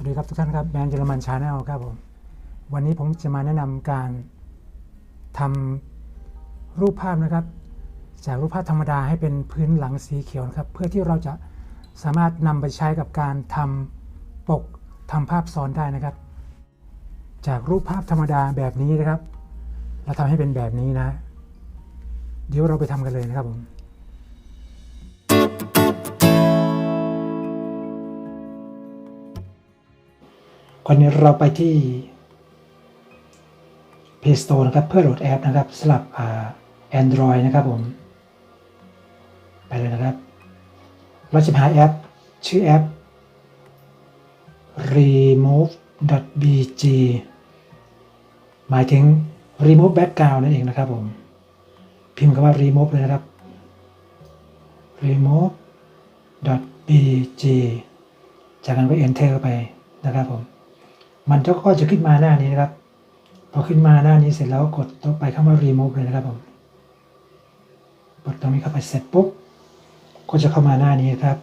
วัสดีครับทุกท่านครับแบรนด์เยอรมันชาแนลครับผมวันนี้ผมจะมาแนะนำการทำรูปภาพนะครับ จากรูปภาพธรรมดาให้เป็นพื้นหลังสีเขียวนะครับ เพื่อที่เราจะสามารถนำไปใช้กับการทำปกทำภาพซ้อนได้นะครับ จากรูปภาพธรรมดาแบบนี้นะครับ เราทำให้เป็นแบบนี้นะ เดี๋ยวเราไปทำกันเลยนะครับผม ก่อนนี้เราไปที่ Play Store นะครับ เพื่อโหลดแอปนะครับสำหรับอ่า Android นะครับผม ไปเลยนะครับ เราจะหาแอป ชื่อแอป remove.bg หมายถึง remove background นั่นเองนะครับผม พิมพ์คำว่า remove เลยนะครับ remove.bg จากนั้นก็ enter เข้าไปนะครับผม มันก็จะขึ้นมาหน้านี้นะครับพอขึ้นมาหน้านี้เสร็จแล้วกดต่อไปคำว่า remove เลยนะครับผมกดตรงนี้เข้าไปเสร็จปุ๊บก็จะเข้ามาหน้านี้ครับ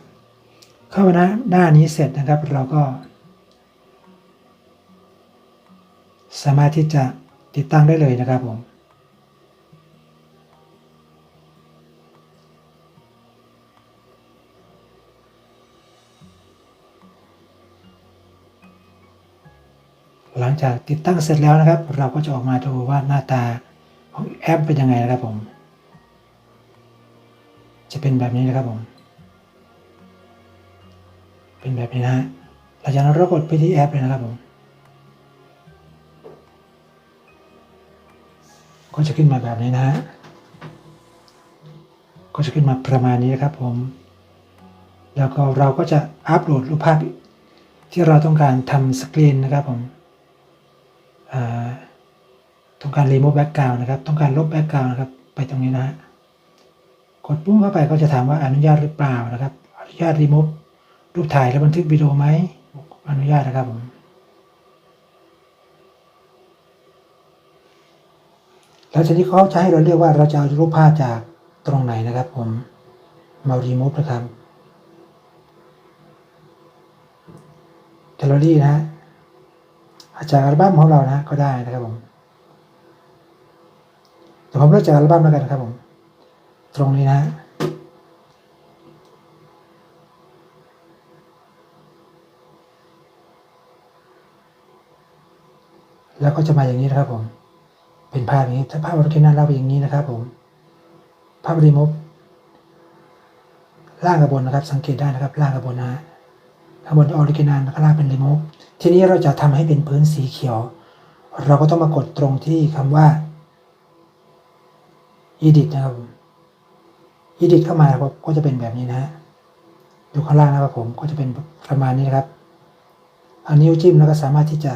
เข้ามาหน้าหน้านี้เสร็จนะครับ เราก็ สามารถที่จะติดตั้งได้เลยนะครับผม หลังจากติดตั้งเสร็จแล้วนะครับ เราก็จะออกมาดูว่าหน้าตาของแอปเป็นยังไงนะครับผม จะเป็นแบบนี้นะครับผม เป็นแบบนี้นะฮะหลังจากนั้นเรากดไปที่แอปเลยนะครับผมก็จะขึ้นมาแบบนี้นะฮะก็จะขึ้นมาประมาณนี้นะครับผม แล้วก็เราก็จะอัปโหลดรูปภาพที่เราต้องการทำสกรีนนะครับผม ต้องการ remove background นะครับ ต้องการลบ background นะครับ ไปตรงนี้นะฮะกดปุ่มเข้าไปก็จะถามว่าอนุญาตหรือเปล่านะครับ อนุญาต remove รูปถ่ายและบันทึกวิดีโอไหมอนุญาตนะครับผมแล้วทีนี้เขาจะให้เราเลือกว่าเราจะเอารูปภาพจากตรงไหนนะครับผมมา remove นะครับแกลอรี่นะฮะ อาจจากอัลบั้มของเรานะ ก็ได้นะครับผมแต่ผมเลือกจากอัลบั้มแล้วกันนะครับผม ตรงนี้นะแล้วก็จะมาอย่างนี้นะครับผม เป็นภาพอย่างนี้ ถ้าภาพออริจินัลเราเป็นอย่างนี้นะครับผม ภาพรีมูฟล่างกับบนนะครับ สังเกตได้นะครับ ล่างกับบนนะ ข้างบนออริจินัลข้างล่างเป็นรีมูฟทีนี้เราจะทำให้เป็นพื้นสีเขียว เราก็ต้องมากดตรงที่คำว่า edit นะครับผม edit เข้ามาครับก็จะเป็นแบบนี้นะฮะดูข้างล่างนะครับผมก็จะเป็นประมาณนี้นะครับเอานิ้วจิ้มแล้วก็สามารถที่จะ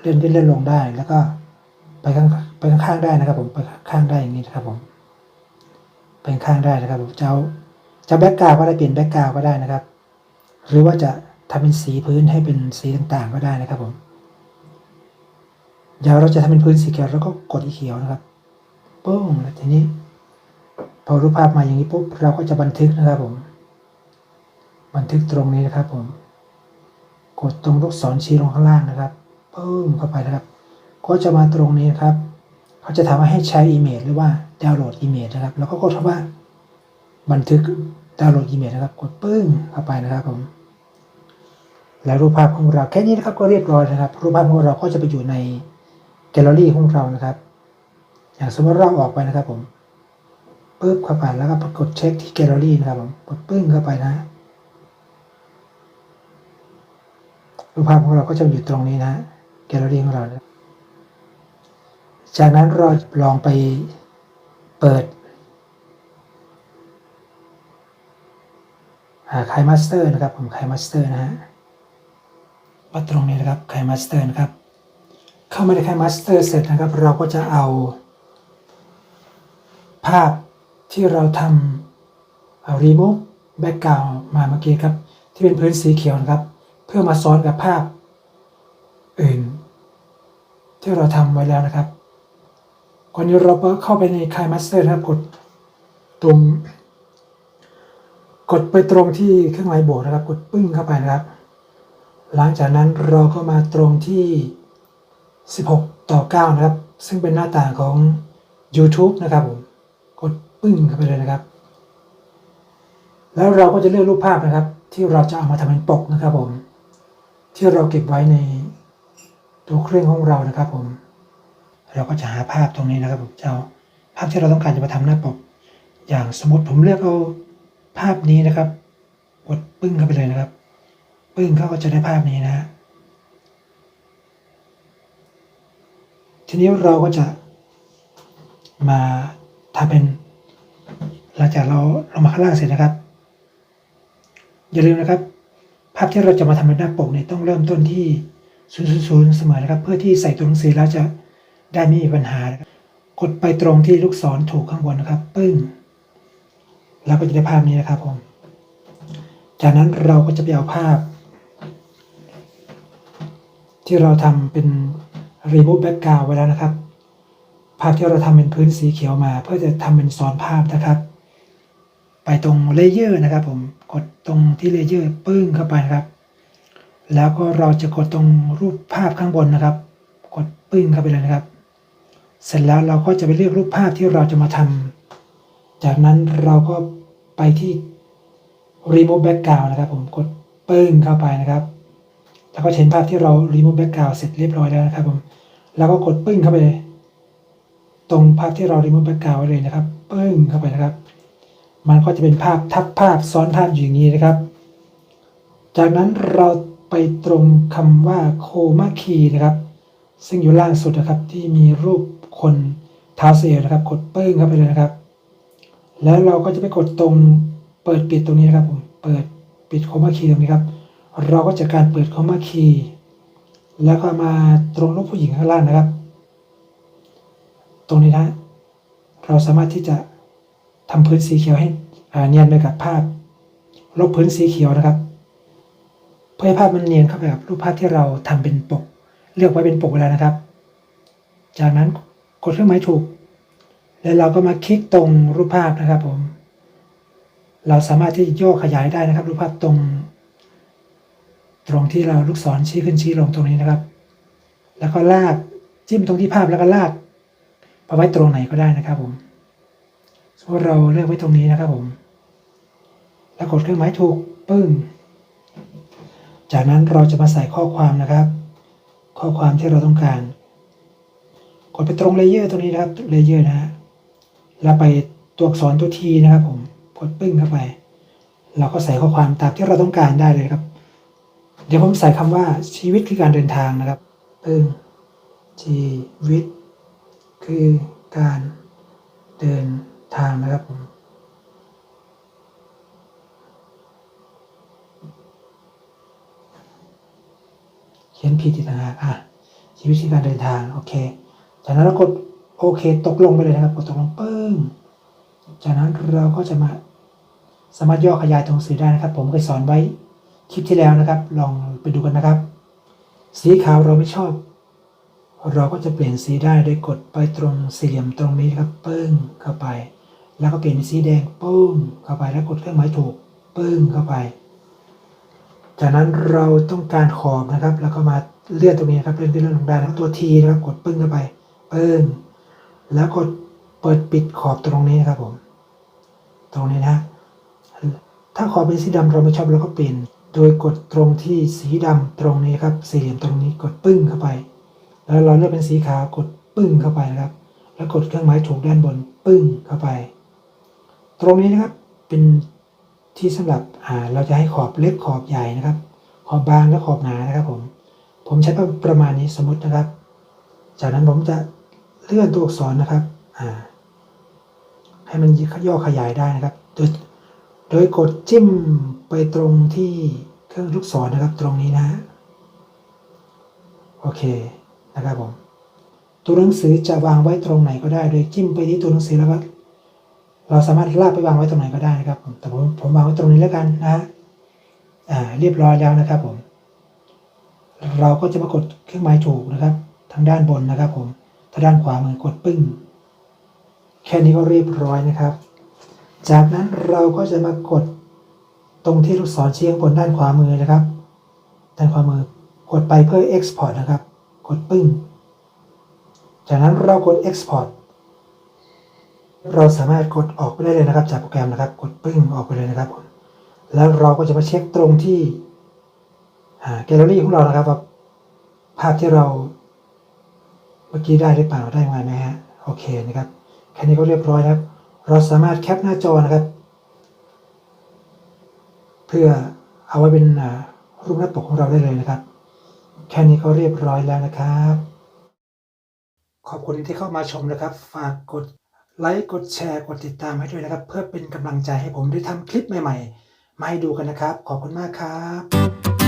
เลื่อนขึ้นเลื่อนลงได้ แล้วก็ไปข้างไปข้างๆได้นะครับ ผมไปข้างได้อย่างนี้นะครับผมไปข้างได้นะครับผมจะเอาจะแบ็กกราวก็ได้เปลี่ยนแบ็กกราวก็ได้นะครับ หรือว่าจะ ทำเป็นสีพื้นให้เป็นสีต่างๆก็ได้นะครับผมเดี๋ยวเราจะทำเป็นพื้นสีเขียวแล้วก็กดอีเขียวนะครับปุ้งแล้วทีนี้ พอรูปภาพมาอย่างนี้ปุ๊บเราก็จะบันทึกนะครับผม บันทึกตรงนี้นะครับผม กดตรงลูกศรชี้ลงข้างล่างนะครับปึ้งเข้าไปนะครับ ก็จะมาตรงนี้นะครับ เขาจะถามว่าให้ใช้อีเมจหรือว่าดาวน์โหลดอีเมจนะครับแล้วก็กดคำว่า บันทึกดาวน์โหลดอีเมจนะครับ กดปึ้งเข้าไปนะครับผม แล้วรูปภาพของเราแค่นี้นะครับก็เรียบร้อยนะครับ รูปภาพของเราก็จะไปอยู่ในแกลเลอรี่ของเรานะครับอย่างสมมติเราออกไปนะครับผมปึ๊บเข้าไปแล้วก็กดเช็คที่แกลเลอรี่นะครับผมกดปึ้งเข้าไปนะ รูปภาพของเราก็จะอยู่ตรงนี้นะแกลเลอรี่ของเรานะจากนั้นเราลองไปเปิดคายมาสเตอร์นะครับผมคายมาสเตอร์นะฮะ ว่าตรงนี้นะครับไคมาสเตอร์นะครับ เข้ามาในไคมาสเตอร์เสร็จนะครับ เราก็จะเอา ภาพที่เราทำเอา remove background มาเมื่อกี้ครับ ที่เป็นพื้นสีเขียวนะครับ เพื่อมาซ้อนกับภาพอื่น ที่เราทำไว้แล้วนะครับก่อนนี้เราก็เข้าไปในไคมาสเตอร์นะครับกดตรงกดไปตรงที่เครื่องหมายบวกนะครับ กดปึ้งเข้าไปนะครับ หลังจากนั้นเราก็มาตรงที่ 16 ต่อ 9 นะครับ ซึ่งเป็นหน้าต่างของ YouTube นะครับผม กดปึ้งเข้าไปเลยนะครับ แล้วเราก็จะเลือกรูปภาพนะครับ ที่เราจะเอามาทำเป็นปกนะครับผม ที่เราเก็บไว้ในตัวเครื่องของเรานะครับผม เราก็จะหาภาพตรงนี้นะครับผมจะเอาภาพที่เราต้องการจะมาทำหน้าปก อย่างสมมติผมเลือกเอาภาพนี้นะครับ กดปึ้งเข้าไปเลยนะครับ ปึ้งเขาก็จะได้ภาพนี้นะ ทีนี้เราก็จะมาทำเป็น หลังจากเราเรามาข้างล่างเสร็จนะครับ อย่าลืมนะครับ ภาพที่เราจะมาทำเป็นหน้าปกเนี่ยต้องเริ่มต้นที่0 0 0เสมอนะครับ เพื่อที่ใส่ตัวหนังสือแล้วจะได้ไม่มีปัญหาครับกดไปตรงที่ลูกศรถูกข้างบนนะครับ ปึ้ง แล้วก็จะได้ภาพนี้นะครับผม จากนั้นเราก็จะไปเอาภาพ ที่เราทำเป็น remove background ไว้แล้วนะครับ ภาพที่เราทำเป็นพื้นสีเขียวมา เพื่อจะทำเป็นซ้อนภาพนะครับ ไปตรงเลเยอร์นะครับ ผมกดตรงที่เลเยอร์ปึ้งเข้าไปครับ แล้วก็เราจะกดตรงรูปภาพข้างบนนะครับ กดปึ้งเข้าไปเลยนะครับ เสร็จแล้วเราก็จะไปเลือกรูปภาพที่เราจะมาทำจากนั้นเราก็ไปที่ remove background นะครับ ผมกดปึ้งเข้าไปนะครับ แล้วก็เห็นภาพที่เรา remove background เสร็จเรียบร้อยแล้วนะครับผม แล้วก็กดปึ้งเข้าไปเลย ตรงภาพที่เรา remove background ไว้เลยนะครับ ปึ้งเข้าไปนะครับ มันก็จะเป็นภาพทับภาพซ้อนภาพอยู่อย่างนี้นะครับ จากนั้นเราไปตรงคำว่า chroma key นะครับ ซึ่งอยู่ล่างสุดนะครับที่มีรูปคนเท้าเสียนะครับ กดปึ้งเข้าไปเลยนะครับ แล้วเราก็จะไปกดตรงเปิดปิดตรงนี้นะครับผม เปิดปิด chroma key ตรงนี้ครับ เราก็จะการเปิด chroma key แล้วก็มาตรงรูปผู้หญิงข้างล่างนะครับ ตรงนี้นะ เราสามารถที่จะทำพื้นสีเขียวให้เนียนไปกับภาพ ลบพื้นสีเขียวนะครับ เพื่อให้ภาพมันเนียนเข้าไปกับรูปภาพที่เราทำเป็นปก เลือกไว้เป็นปกเวแลาวนะครับ จากนั้นกดเครื่องหมายถูก แล้วเราก็มาคลิกตรงรูปภาพนะครับผม เราสามารถที่จะย่อขยายได้นะครับ รูปภาพตรง ตรงที่เราลูกศรชี้ขึ้นชี้ลงตรงนี้นะครับ แล้วก็ลากจิ้มตรงที่ภาพแล้วก็ลากไปไว้ตรงไหนก็ได้นะครับผมสมมติเราเลือกไว้ตรงนี้นะครับผม แล้วกดเครื่องหมายถูกปึ้ง จากนั้นเราจะมาใส่ข้อความนะครับ ข้อความที่เราต้องการ กดไปตรงเลเยอร์ตรงนี้นะครับเลเยอร์นะฮะแล้วไปตัวอักษรตัวทีนะครับผมกดปึ้งเข้าไป เราก็ใส่ข้อความตามที่เราต้องการได้เลยครับ เดี๋ยวผมใส่คำว่าชีวิตคือการเดินทางนะครับปึ้งชีวิต คือการเดินทางนะครับผมเขียนผิดอีกนะฮะอะชีวิตคือการเดินทางโอเค จากนั้นเรากดโอเค ตกลงไปเลยนะครับ กดตกลงปึ้งจากนั้นเราก็จะมาสามารถย่อขยายตรงสีได้นะครับ ผมเคยสอนไว้ คลิปที่แล้วนะครับ ลองไปดูกันนะครับ สีขาวเราไม่ชอบ เราก็จะเปลี่ยนสีได้โดยกดไปตรงสี่เหลี่ยมตรงนี้ครับปึ้งเข้าไป แล้วก็เปลี่ยนเป็นสีแดงปึ้งเข้าไปแล้วกดเครื่องหมายถูกปึ้งเข้าไป จากนั้นเราต้องการขอบนะครับ แล้วก็มาเลื่อนตรงนี้ครับเลื่อนขึ้นเลื่อนลงได้แล้วตัวทีนะครับ กดปึ้งเข้าไปปึ้งแล้วกดเปิดปิดขอบตรงนี้นะครับผม ตรงนี้นะถ้าขอบเป็นสีดำเราไม่ชอบเราก็เปลี่ยน โดยกดตรงที่สีดำตรงนี้ครับสี่เหลี่ยมตรงนี้กดปึ้งเข้าไป แล้วเราเลือกเป็นสีขาวกดปึ้งเข้าไปนะครับ แล้วกดเครื่องหมายถูกด้านบนปึ้งเข้าไป ตรงนี้นะครับเป็นที่สำหรับอ่าเราจะให้ขอบเล็กขอบใหญ่นะครับ ขอบบางและขอบหนานะครับผมผมใช้ประมาณนี้สมมตินะครับ จากนั้นผมจะเลื่อนตัวอักษรนะครับอ่าให้มันย่อขยายได้นะครับ โดยโดยกดจิ้ม ไปตรงที่เครื่องลูกศรนะครับตรงนี้นะฮะโอเคนะครับผมตัวหนังสือจะวางไว้ตรงไหนก็ได้โดยจิ้มไปที่ตัวหนังสือแล้วก็เราสามารถลากไปวางไว้ตรงไหนก็ได้นะครับผมแต่ผมผมวางไว้ตรงนี้แล้วกันนะฮะอ่าเรียบร้อยแล้วนะครับผม เราก็จะมากดเครื่องหมายถูกนะครับ ทางด้านบนนะครับ ผมทางด้านขวามือกดปึ้ง แค่นี้ก็เรียบร้อยนะครับ จากนั้นเราก็จะมากด ตรงที่ลูกศรชี้ข้างบนด้านขวามือนะครับ ด้านขวามือกดไปเพื่อ Export นะครับ กดปึ้ง จากนั้นเรากด Export เราสามารถกดออกไปได้เลยนะครับ จากโปรแกรมนะครับ กดปึ้งออกไปเลยนะครับผมแล้วเราก็จะมาเช็คตรงที่แกลเลอรี่ของเรานะครับว่าภาพที่เราเมื่อกี้ได้หรือเปล่าได้มาไหมฮะโอเคนะครับแค่นี้ก็เรียบร้อยครับ เราสามารถแคปหน้าจอนะครับ เพื่อเอาไว้เป็นรูปหน้าปกของเราได้เลยนะครับ แค่นี้ก็เรียบร้อยแล้วนะครับ ขอบคุณที่เข้ามาชมนะครับ ฝากกดไลค์กดแชร์กดติดตามให้ด้วยนะครับ เพื่อเป็นกำลังใจให้ผมได้ทำคลิปใหม่ ๆ มาให้ดูกันนะครับ ขอบคุณมากครับ